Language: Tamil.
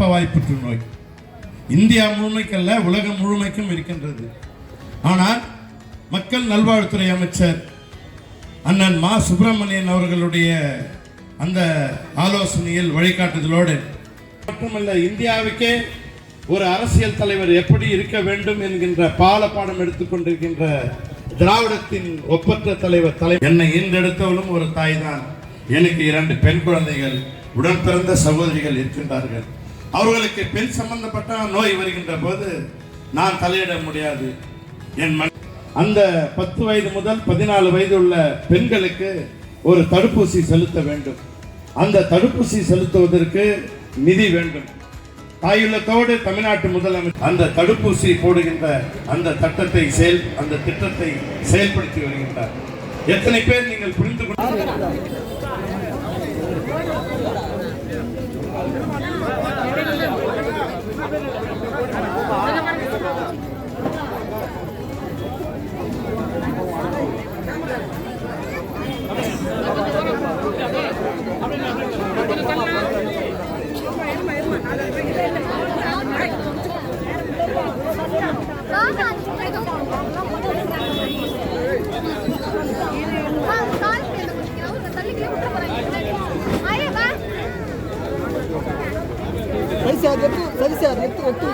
நோய் புற்றுநோய் இந்தியா முழுமைக்கல்ல உலகம் முழுமைக்கும் இருக்கின்றது. ஆனால் மக்கள் நல்வாழ்வுத்துறை அமைச்சர் அண்ணன் மா. சுப்பிரமணியன் அவர்களுடைய அந்த ஆலோசனையில் வழிகாட்டுதலோடு மட்டுமல்ல இந்தியாவுக்கே ஒரு அரசியல் தலைவர் எப்படி இருக்க வேண்டும் என்கின்ற பால பாடம் எடுத்துக்கொண்டிருக்கின்ற திராவிடத்தின் ஒப்பற்ற தலைவர் தலை என்னை ஈன்றெடுத்தவளும் ஒரு தாய் தான் எனக்கு இரண்டு பெண் குழந்தைகள் உடன் பிறந்த சகோதரிகள் இருக்கின்றார்கள். அவர்களுக்கு பெண் சம்பந்தப்பட்ட நோய் வருகின்ற போது நான் தலையிட முடியாது. என் மண் அந்த பத்து வயது முதல் பதினாலு வயது உள்ள பெண்களுக்கு ஒரு தடுப்பூசி செலுத்த வேண்டும். அந்த தடுப்பூசி செலுத்துவதற்கு நிதி வேண்டும். தாயுள்ளத்தோடு தமிழ்நாட்டு முதலமைச்சர் அந்த தடுப்பூசி போடுகின்ற அந்த சட்டத்தை செயல் அந்த திட்டத்தை செயல்படுத்தி வருகின்றார். எத்தனை பேர் நீங்கள் புரிந்து கொண்டு ಸರಿ ಸರ್ ಸರಿ ಸರ್ ಒಟ್ಟು